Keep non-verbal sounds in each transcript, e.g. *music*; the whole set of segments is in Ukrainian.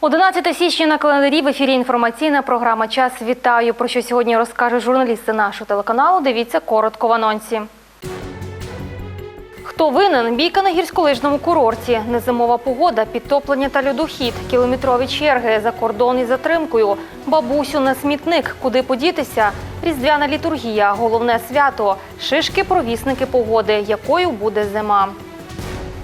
11 січня на календарі в ефірі інформаційна програма Час вітаю. Про що сьогодні розкаже журналісти нашого телеканалу. Дивіться коротко в анонсі. Хто винен? Бійка на гірськолижному курорті, незимова погода, підтоплення та льодохід, кілометрові черги, за кордон із затримкою, бабусю на смітник, куди подітися, різдвяна літургія, головне свято, шишки провісники погоди, якою буде зима.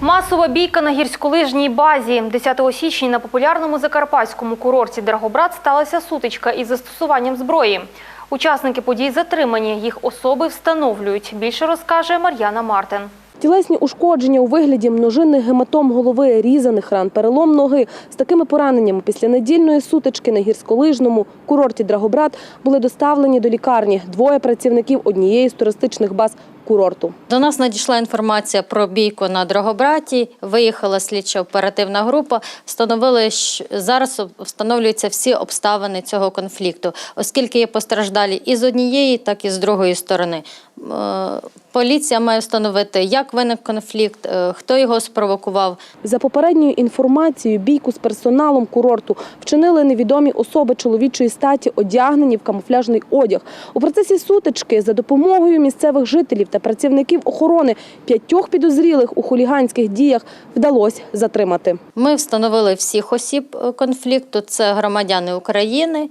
Масова бійка на гірськолижній базі. 10 січня на популярному закарпатському курорті Драгобрат сталася сутичка із застосуванням зброї. Учасники подій затримані, їх особи встановлюють. Більше розкаже Мар'яна Мартин. Тілесні ушкодження у вигляді множинних гематом голови, різаних ран, перелом ноги. З такими пораненнями після недільної сутички на гірськолижному курорті Драгобрат були доставлені до лікарні двоє працівників однієї з туристичних баз курорту. До нас надійшла інформація про бійку на Дрогобраті. Виїхала слідчо-оперативна група. Встановили, що зараз встановлюються всі обставини цього конфлікту, оскільки є постраждалі і з однієї, так і з другої сторони. Е, Поліція має встановити, як виник конфлікт, е, хто його спровокував, За попередньою інформацією, бійку з персоналом курорту вчинили невідомі особи чоловічої статі, одягнені в камуфляжний одяг. У процесі сутички за допомогою місцевих жителів та працівників охорони п'ятьох підозрілих у хуліганських діях вдалося затримати. Ми встановили всіх осіб е, конфлікту. Це громадяни України.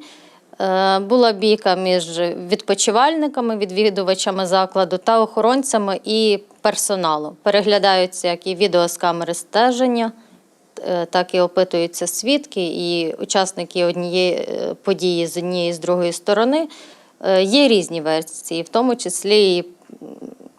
Е, Була бійка між відпочивальниками, відвідувачами закладу та охоронцями і персоналом. Переглядаються як і відео з камери стеження, е, так і опитуються свідки і учасники однієї події з однієї з другої сторони. Є різні версії, в тому числі і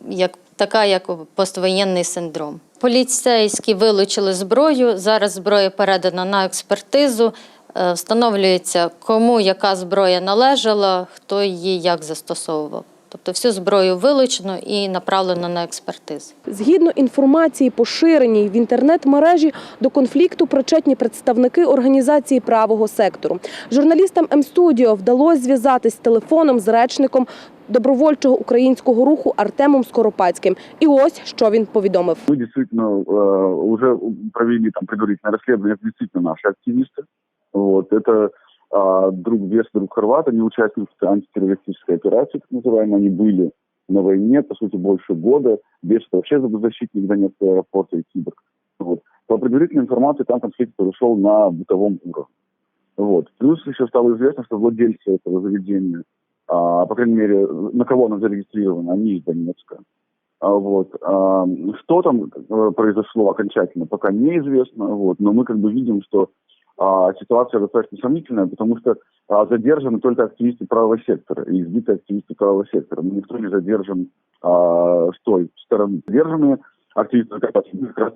як така, як поствоєнний синдром. Поліцейські вилучили зброю. Зараз зброя передана на експертизу. Е, Встановлюється, кому яка зброя належала, хто її як застосовував. Тобто всю зброю вилучено і направлено на експертизу. Згідно інформації, поширеній в інтернет-мережі, до конфлікту причетні представники організації правого сектору. Журналістам М-студіо вдалося зв'язатись телефоном з речником добровольчого українського руху Артемом Скоропадським. І ось що він повідомив. Мы действительно э, уже провели там предварительное расследование, это действительно наши активисты. Вот, это а, друг Вес, друг Хорват, они участники антитеррористической операции, так называемой, они были на войне, по сути, больше года. Бес это вообще защитник Донецкого аэропорта и Киборг. Вот. По предварительной информации, там конфликт произошел на бытовом уровне. Вот. Плюс еще стало известно, что владельцы этого заведения, а, по крайней мере, на кого оно зарегистрировано, они из Донецка. А, Вот. А, Что там э, произошло окончательно, пока неизвестно. Вот. Но мы как бы видим, что а, ситуация достаточно сомнительная, потому что а, задержаны только активисты правого сектора и избиты активисты правого сектора. Но никто не задержан а, с той стороны. Задержанные активисты Закарпатья были как раз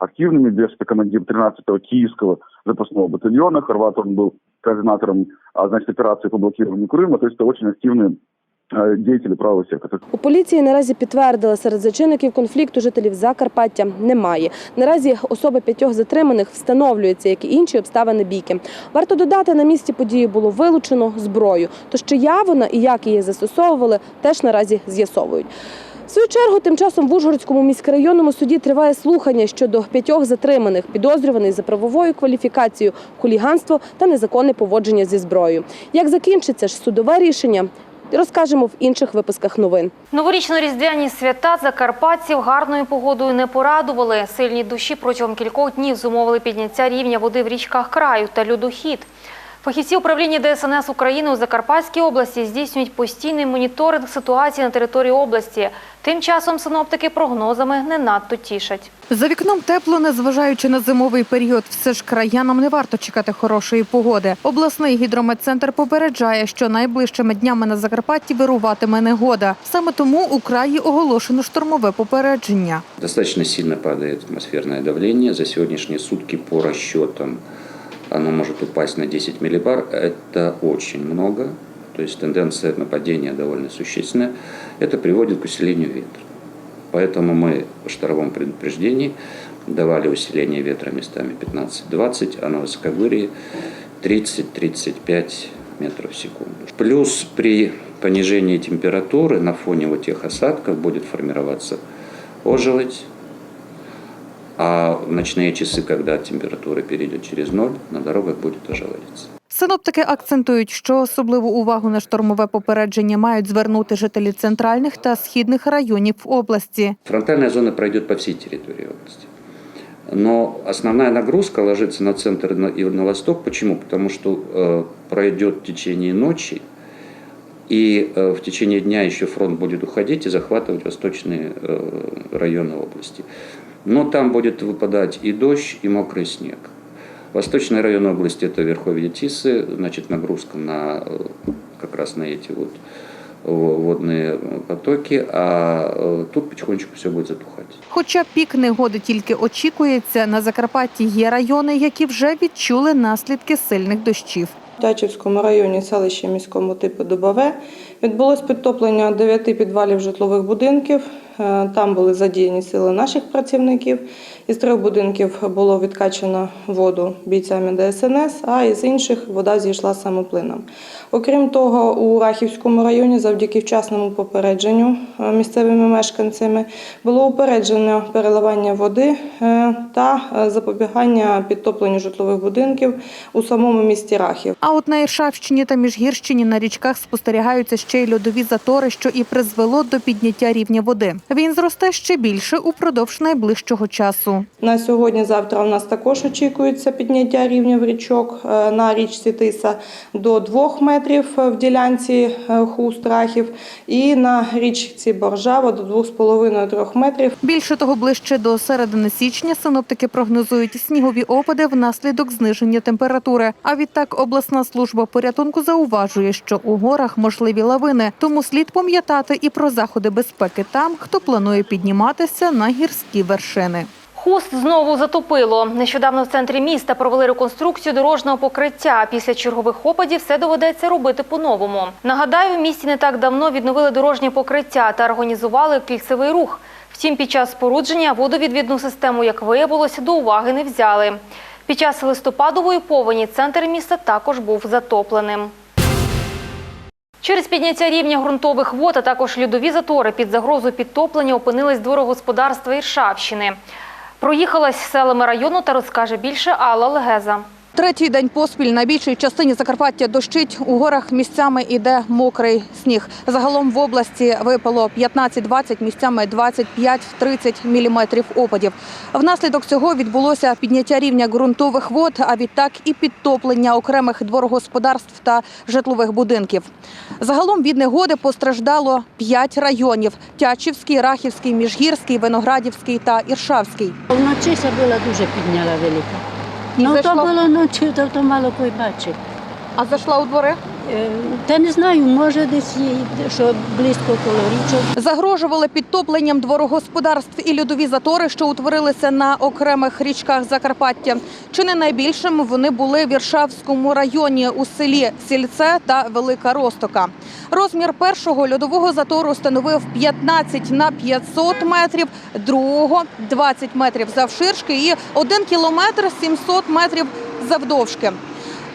активными, без это командир 13-го Киевского запасного батальона. Хорват он был координатором а, значит, операции по блокированию Крыма. То есть это очень активные а, деятели правого сектора. У поліції наразі підтвердили, серед зачинників конфлікту жителів Закарпаття немає. Наразі особи п'ятьох затриманих встановлюються, як і інші обставини бійки. Варто додати, на місці події було вилучено зброю. Тож чия вона і як її застосовували, теж наразі з'ясовують. В свою чергу, тим часом в Ужгородському міськрайонному суді триває слухання щодо п'ятьох затриманих, підозрюваних за правовою кваліфікацією хуліганство та незаконне поводження зі зброєю. Як закінчиться ж судове рішення, розкажемо в інших випусках новин. Новорічно-різдвяні свята закарпатців гарною погодою не порадували. Сильні душі протягом кількох днів зумовили підняття рівня води в річках краю та льодохід. Фахівці управління ДСНС України у Закарпатській області здійснюють постійний моніторинг ситуації на території області. Тим часом синоптики прогнозами не надто тішать. За вікном тепло, незважаючи на зимовий період, все ж краянам не варто чекати хорошої погоди. Обласний гідрометцентр попереджає, що найближчими днями на Закарпатті вируватиме негода. Саме тому у краї оголошено штормове попередження. Достаточно сильно падает атмосферное давление. За сегодняшние сутки по расчетам оно может упасть на 10 миллибар. Это очень много. То есть тенденция на падение довольно существенная. Это приводит к усилению ветра. Поэтому мы в шторовом предупреждении давали усиление ветра местами 15-20, а на высоковырии 30-35 метров в секунду. Плюс при понижении температуры на фоне вот тех осадков будет формироваться ожеледь, А в ночные часы, когда температура перейдет через ноль, на дорогах будет ожеледиться. Синоптики акцентують, що особливу увагу на штормове попередження мають звернути жителі центральних та східних районів області. Фронтальная зона пройдет по всей территории области. Но основная нагрузка ложится на центр на- и на восток. Почему? Потому что э, пройдет в течение ночи, и э, в течение дня еще фронт будет уходить и захватывать восточные э, районы области. Но там будет выпадать и дождь, и мокрый снег. Восточный район области – это верховье Тисы, значит, нагрузка на э, как раз на эти вот э, водные потоки, а э, тут потихонечку все будет затухать. Хоча пік негоди тільки очікується, на Закарпатті є райони, які вже відчули наслідки сильних дощів. В Тячівському районі селища міському типу Дубове відбулось підтоплення дев'яти підвалів житлових будинків. Е, Там були задіяні сили наших працівників. Із трьох будинків було відкачано воду бійцями ДСНС, а із інших вода зійшла самоплином. Окрім того, у Рахівському районі завдяки вчасному попередженню е, місцевими мешканцями було упереджено переливання води е, та запобігання підтопленню житлових будинків у самому місті Рахів. А от на Іршавщині та Міжгірщині на річках спостерігаються ще й льодові затори, що і призвело до підняття рівня води. Він зросте ще більше упродовж найближчого часу. На сьогодні-завтра у нас також очікується підняття рівнів річок Е, на річці Тиса до 2 метрів в ділянці е, хуст Рахів і на річці Боржава до 2,5-3 метрів. Більше того, ближче до середини січня синоптики прогнозують снігові опади внаслідок зниження температури. А відтак обласна служба порятунку зауважує, що у горах можливі лавини, тому слід пам'ятати і про заходи безпеки там, хто планує підніматися на гірські вершини. Хуст знову затопило. Нещодавно в центрі міста провели реконструкцію дорожнього покриття. Після чергових опадів все доведеться робити по-новому. Нагадаю, в місті не так давно відновили дорожнє покриття та організували кільцевий рух. Втім, під час спорудження водовідвідну систему, як виявилося, до уваги не взяли. Під час листопадової повені центр міста також був затопленим. Через підняття рівня ґрунтових вод, а також льодові затори під загрозу підтоплення опинились дворогосподарства Іршавщини. Проїхалась селами району та розкаже більше Алла Легеза. Третій день поспіль на більшій частині Закарпаття дощить. У горах місцями іде мокрий сніг. Загалом в області випало 15-20, місцями 25-30 міліметрів опадів. Внаслідок цього відбулося підняття рівня ґрунтових вод, а відтак і підтоплення окремих дворогосподарств та житлових будинків. Загалом від негоди постраждало 5 районів: Тячівський, Рахівський, Міжгірський, Виноградівський та Іршавський. Вночі була дуже підняла велика. Ну, то зайшла? було ночі, то, то мало кой бачив. А зайшла у двори? Е, Та не знаю, може десь є, що близько коло річок. Загрожували підтопленням дворогосподарств і льодові затори, що утворилися на окремих річках Закарпаття. Чи не найбільшим вони були в Іршавському районі у селі Сільце та Велика Ростока. Розмір першого льодового затору становив 15 на 500 метрів, другого 20 метрів завширшки і 1 кілометр 700 метрів завдовжки.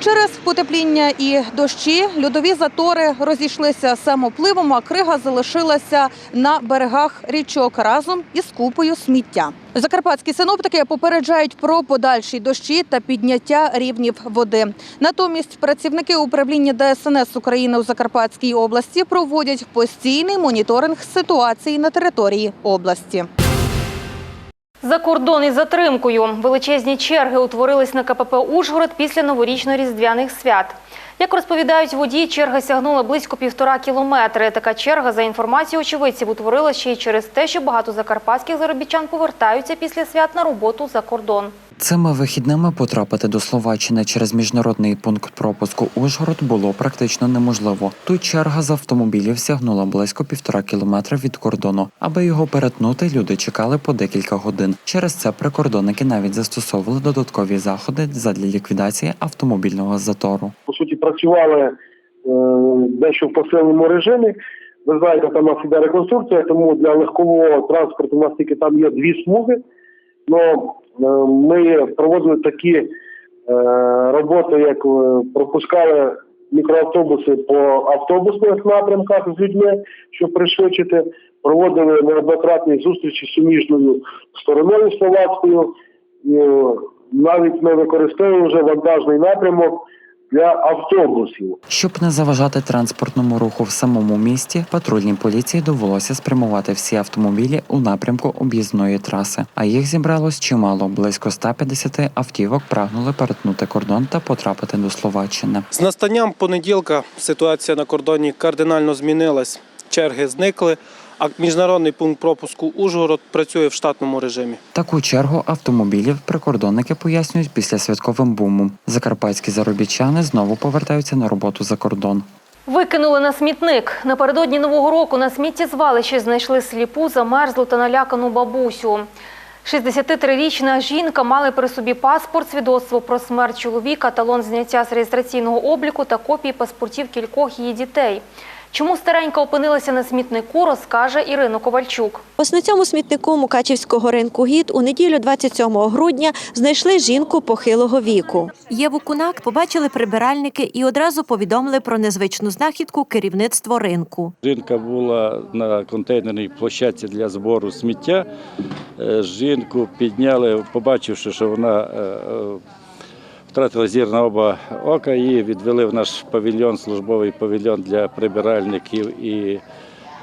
Через потепління і дощі льодові затори розійшлися самопливом, а крига залишилася на берегах річок разом із купою сміття. Закарпатські синоптики попереджають про подальші дощі та підняття рівнів води. Натомість працівники управління ДСНС України у Закарпатській області проводять постійний моніторинг ситуації на території області. За кордон із затримкою. Величезні черги утворились на КПП «Ужгород» після новорічно-різдвяних свят. Як розповідають водії, черга сягнула близько півтора кілометри. Така черга, за інформацією очевидців, утворилася ще й через те, що багато закарпатських заробітчан повертаються після свят на роботу за кордон. Цими вихідними потрапити до Словаччини через міжнародний пункт пропуску Ужгород було практично неможливо. Тут черга з автомобілів сягнула близько півтора кілометра від кордону. Аби його перетнути, люди чекали по декілька годин. Через це прикордонники навіть застосовували додаткові заходи задля ліквідації автомобільного затору. по суті працювали е, дещо в посиленому режимі. Ви знаєте, там нас іде реконструкція, тому для легкового транспорту у нас тільки там є дві смуги. Но ми проводили такі е, роботи, як е, пропускали мікроавтобуси по автобусних напрямках з людьми, щоб пришвидшити проводили неоднократні зустрічі з суміжною стороною словацькою. Е, навіть ми використовували вже вантажний напрямок для автобусів. Щоб не заважати транспортному руху в самому місті, патрульній поліції довелося спрямувати всі автомобілі у напрямку об'їзної траси. А їх зібралось чимало. Близько 150 автівок прагнули перетнути кордон та потрапити до Словаччини. З настанням понеділка ситуація на кордоні кардинально змінилась. Черги зникли, а міжнародний пункт пропуску Ужгород працює в штатному режимі. Таку чергу автомобілів прикордонники пояснюють після святковим бумом. Закарпатські заробітчани знову повертаються на роботу за кордон. Викинули на смітник. Напередодні Нового року на сміттєзвалищі знайшли сліпу, замерзлу та налякану бабусю. 63-річна жінка мала при собі паспорт, свідоцтво про смерть чоловіка, талон зняття з реєстраційного обліку та копії паспортів кількох її дітей. Чому старенька опинилася на смітнику, розкаже Ірина Ковальчук. Ось на цьому смітнику Мукачівського ринку гід у неділю 27 грудня знайшли жінку похилого віку. Єву Кунак побачили прибиральники і одразу повідомили про незвичну знахідку керівництво ринку. Жінка була на контейнерній площадці для збору сміття. Е, Жінку підняли, побачивши, що вона е, втратила зір на оба ока, її відвели в наш павільйон, службовий павільйон для прибиральників і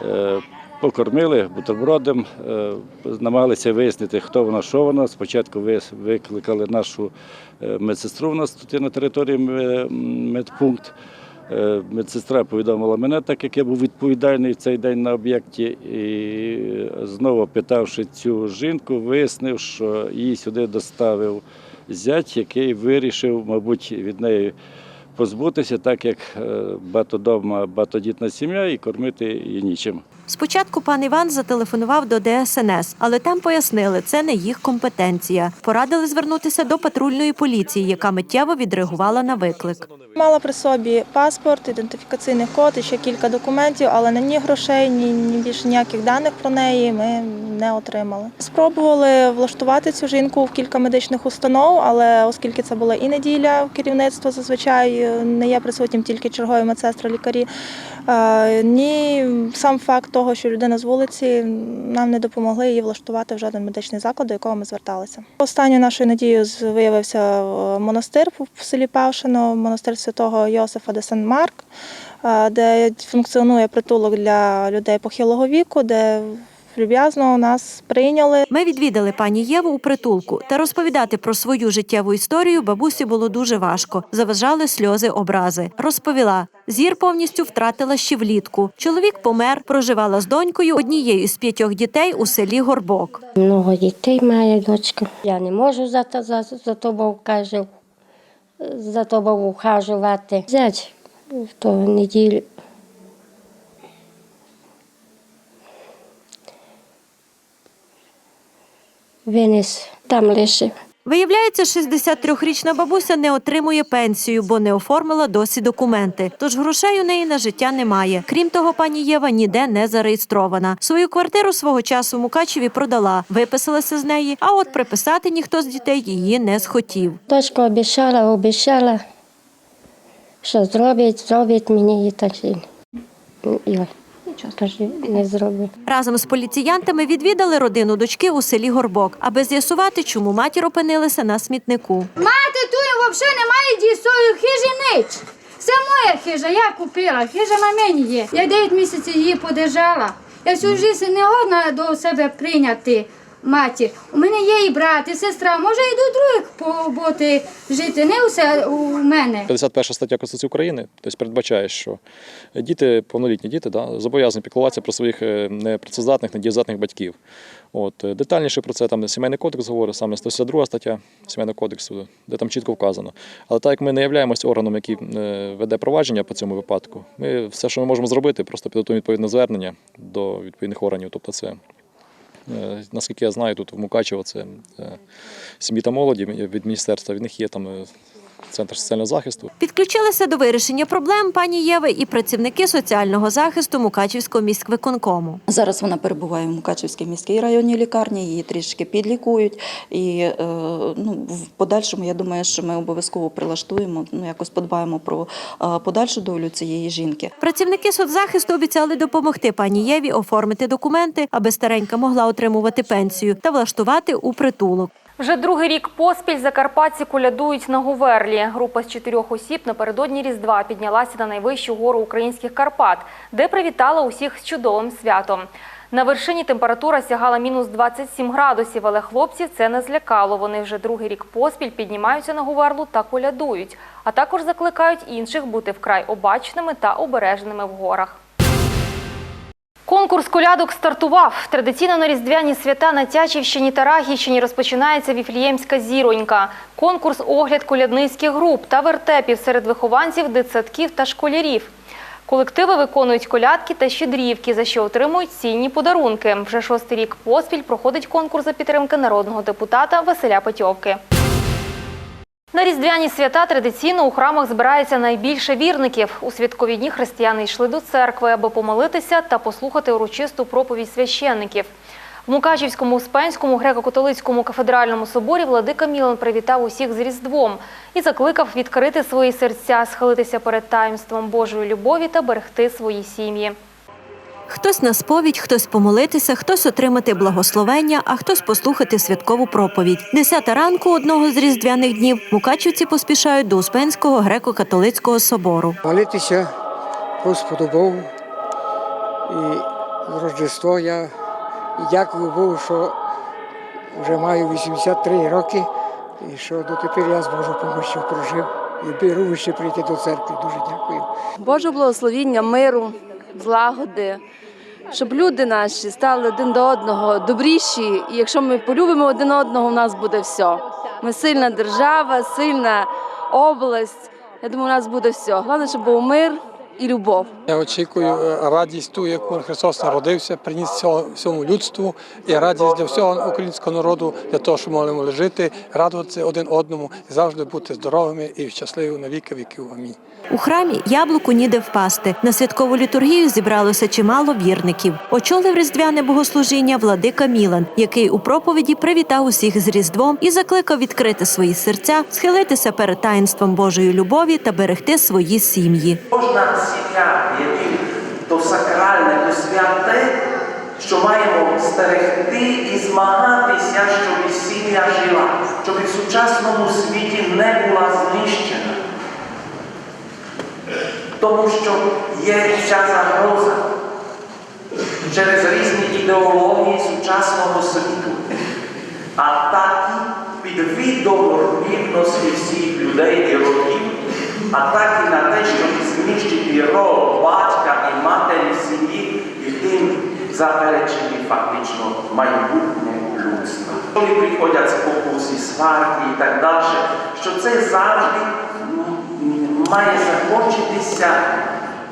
е, покормили бутербродом, е, намагалися вияснити, хто вона, що вона. Спочатку викликали нашу е, медсестру, у нас тут на території медпункт. Медсестра повідомила мене, так як я був відповідальний в цей день на об'єкті, і знову питавши цю жінку, вияснив, що її сюди доставив зять, який вирішив, мабуть, від неї позбутися, так як е, багатодомна, багатодітна сім'я, і кормити її нічим. Спочатку пан Іван зателефонував до ДСНС, але там пояснили, це не їх компетенція. Порадили звернутися до патрульної поліції, яка миттєво відреагувала на виклик. Мала при собі паспорт, ідентифікаційний код і ще кілька документів, але на ні грошей, ні, ні більше ніяких даних про неї ми не отримали. Спробували влаштувати цю жінку в кілька медичних установ, але оскільки це була і неділя, керівництво зазвичай не є присутнім тільки чергові медсестри, лікарі. е, Ні, сам факт того, що людина з вулиці нам не допомогли її влаштувати в жоден медичний заклад, до якого ми зверталися. Останньою нашою надією виявився е, монастир в селі Павшино, монастир святого Йосифа де Сен-Марк, е, де функціонує притулок для людей похилого віку, де люб'язно нас прийняли. Ми відвідали пані Єву у притулку та розповідати про свою життєву історію бабусі було дуже важко. Заважали сльози образи. Розповіла, зір повністю втратила ще влітку. Чоловік помер, проживала з донькою, однією з п'ятьох дітей у селі Горбок. Много дітей має дочка. Я не можу за, то- за, за тобою кажу, за тобою ухажувати. Зять в ту неділю. Виніс, там лишив. Виявляється, 63-річна бабуся не отримує пенсію, бо не оформила досі документи. Тож грошей у неї на життя немає. Крім того, пані Єва ніде не зареєстрована. Свою квартиру свого часу Мукачеві продала, виписалася з неї, а от приписати ніхто з дітей її не схотів. Дочка обіцяла, обіцяла, що зробить, зробить мені і так. і- Я каже, не зробив. Разом з поліціянтами відвідали родину дочки у селі Горбок, аби з'ясувати, чому матір опинилася на смітнику. Мати тут взагалі немає дійсою хижі нич. Це моя хижа, я купила, хижа на мені є. Я 9 місяців її подержала. Я всю життя не годна до себе прийняти матір. У мене є і брат, і сестра, може і до других побути жити, не усе у мене. 51 стаття Конституції України тобто передбачає, що діти, повнолітні діти, да, зобов'язані піклуватися про своїх е, непрацездатних, недієздатних батьків. От, е, детальніше про це там Сімейний кодекс говорить, саме 162 стаття Сімейного кодексу, де там чітко вказано. Але так як ми не являємося органом, який е, веде провадження по цьому випадку, ми все, що ми можемо зробити, просто підготуємо відповідне звернення до відповідних органів. Тобто це Наскільки я знаю, тут в Мукачево це е, сім'ї та молоді від міністерства. В них є там е, центр соціального захисту. Підключилися до вирішення проблем пані Єви і працівники соціального захисту Мукачівського міськвиконкому. Зараз вона перебуває в Мукачівській міській районній лікарні, її трішки підлікують. І е, ну, в подальшому я думаю, що ми обов'язково прилаштуємо, ну якось подбаємо про е, подальшу долю цієї жінки. Працівники соцзахисту обіцяли допомогти пані Єві оформити документи, аби старенька могла отримувати пенсію та влаштувати у притулок. Вже другий рік поспіль закарпатці колядують на Говерлі. Група з чотирьох осіб напередодні Різдва піднялася на найвищу гору українських Карпат, де привітала усіх з чудовим святом. На вершині температура сягала мінус 27 градусів, але хлопців це не злякало. Вони вже другий рік поспіль піднімаються на Говерлу та колядують, а також закликають інших бути вкрай обачними та обережними в горах. Конкурс колядок стартував. Традиційно на різдвяні свята на Тячівщині та Рахівщині розпочинається віфліємська зіронька. Конкурс огляд колядницьких груп та вертепів серед вихованців, дитсадків та школярів. Колективи виконують колядки та щедрівки, за що отримують цінні подарунки. Вже шостий рік поспіль проходить конкурс за підтримки народного депутата Василя Петьовки. На різдвяні свята традиційно у храмах збирається найбільше вірників. У святкові дні християни йшли до церкви, аби помолитися та послухати урочисту проповідь священників. В Мукачівському Успенському греко-католицькому кафедральному соборі владика Мілан привітав усіх з Різдвом і закликав відкрити свої серця, схилитися перед таїнством Божої любові та берегти свої сім'ї. Хтось на сповідь, хтось помолитися, хтось отримати благословення, а хтось послухати святкову проповідь. Десята ранку одного з різдвяних днів мукачівці поспішають до Успенського греко-католицького собору. Молитися Господу Богу і Рождество я дякую Богу, що вже маю 83 роки і що дотепер я з Божою помощью прожив і беру ще прийти до церкви. Дуже дякую. Божого благословіння, миру, злагоди, щоб люди наші стали один до одного добріші. І якщо ми полюбимо один одного, у нас буде все. Ми сильна держава, сильна область. Я думаю, у нас буде все. Головне, щоб був мир і любов. Я очікую е, радість ту, яку Христос народився, приніс всьому- людству і радість для всього українського народу, для того, ми могли жити, радуватися один одному і завжди бути здоровими і щасливими на віки віків. Амінь. У храмі яблуку ніде впасти. На святкову літургію зібралося чимало вірників. Очолив різдвяне богослужіння владика Мілан, який у проповіді привітав усіх з Різдвом і закликав відкрити свої серця, схилитися перед таїнством Божої любові та берегти свої сім'ї. Кожна сім'я є то сакральне, то святе, що маємо стерегти і змагатися, щоб сім'я жила, щоб в сучасному світі не була знищена. Тому що є ця загроза через різні ідеології сучасного світу, атаки під видом рівності всіх людей і родів, атаки на те, щоб знищити роль батька і матері сім'ї і тим заперечити фактично майбутнє людства. Коли приходять спокуси, сварки і так далі, що це завжди має закінчитися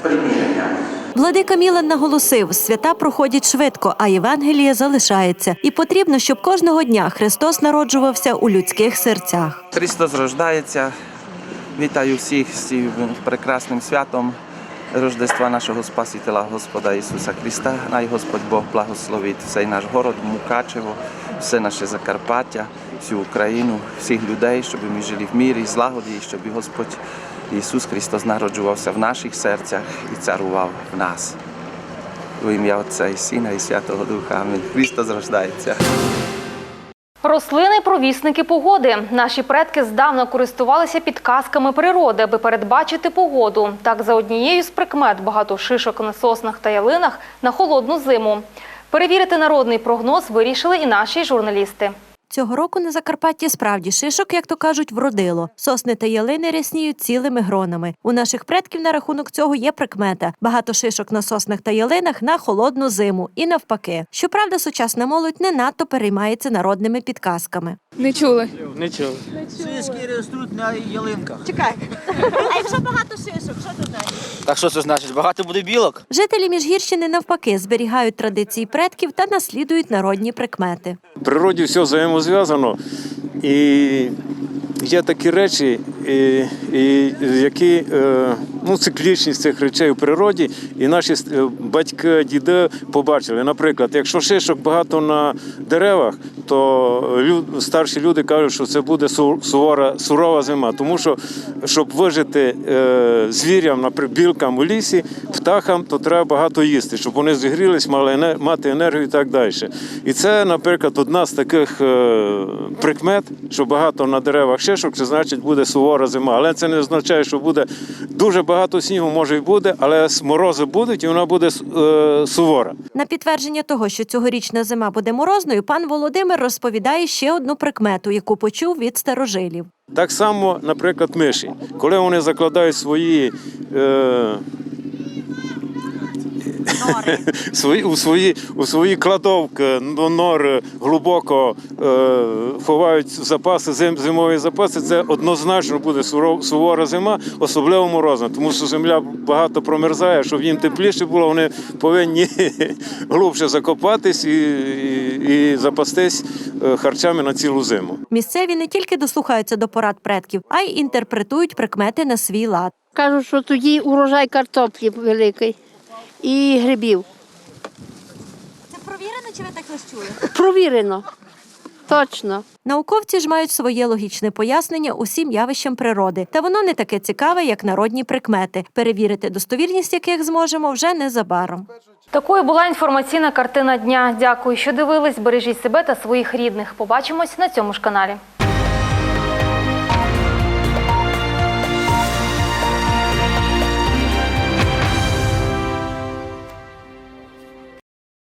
примиренням. Владика Мілан наголосив, свята проходять швидко, а Євангеліє залишається. І потрібно, щоб кожного дня Христос народжувався у людських серцях. Христос рождається. Вітаю всіх з цим прекрасним святом Рождества нашого Спасителя Господа Ісуса Христа. Най Господь Бог благословить цей наш город, Мукачево, все наше Закарпаття, всю Україну, всіх людей, щоб ми жили в мірі, злагоді, і щоб Господь Ісус Христос народжувався в наших серцях і царував в нас. У ім'я Отця і Сина і Святого Духа. Амінь. Христос рождається. Рослини – провісники погоди. Наші предки здавна користувалися підказками природи, аби передбачити погоду. Так, за однією з прикмет багато шишок на соснах та ялинах на холодну зиму. Перевірити народний прогноз вирішили і наші журналісти. Цього року на Закарпатті справді шишок, як то кажуть, вродило. Сосни та ялини рясніють цілими гронами. У наших предків на рахунок цього є прикмета. Багато шишок на соснах та ялинах на холодну зиму і навпаки. Щоправда, сучасна молодь не надто переймається народними підказками. Не чули. Не чув. Шишки ростуть на ялинках. Чекай. *laughs* А якщо багато шишок, що це значить? Так що це значить? Багато буде білок? Жителі Міжгірщини навпаки зберігають традиції предків та наслідують народні прикмети. В природі все взаємозв'язано і є такі речі, і, і, які е, ну, циклічність цих речей у природі, і наші е, батьки, діди побачили. Наприклад, якщо шишок багато на деревах, то старші люди кажуть, що це буде сувора, сурова зима. Тому що, щоб вижити е, звірям, наприклад, білкам у лісі, птахам, то треба багато їсти, щоб вони зігрілись, мали мати енергію і так далі. І це, наприклад, одна з таких е, прикмет, що багато на деревах шишок, це значить буде сувора зима. Але це не означає, що буде дуже багато снігу, може і буде, але морози будуть і вона буде е, сувора. На підтвердження того, що цьогорічна зима буде морозною, пан Володимир розповідає ще одну прикмету, яку почув від старожилів. Так само, наприклад, миші. Коли вони закладають свої. Е, *laughs* свої, у, свої, у свої кладовки, ну, нори глибоко е, ховають запаси, зим, зимові запаси, це однозначно буде сувора зима, особливо морозна, тому що земля багато промерзає, щоб їм тепліше було, вони повинні *laughs* глибше закопатись і, і, і запастись е, харчами на цілу зиму. Місцеві не тільки дослухаються до порад предків, а й інтерпретують прикмети на свій лад. Кажуть, що тоді урожай картоплі великий і грибів. Це провірено чи ви так лише чули? Провірено. Точно. Науковці ж мають своє логічне пояснення усім явищам природи, та воно не таке цікаве, як народні прикмети, перевірити достовірність яких зможемо вже незабаром. Такою була інформаційна картина дня. Дякую, що дивились. Бережіть себе та своїх рідних. Побачимось на цьому ж каналі.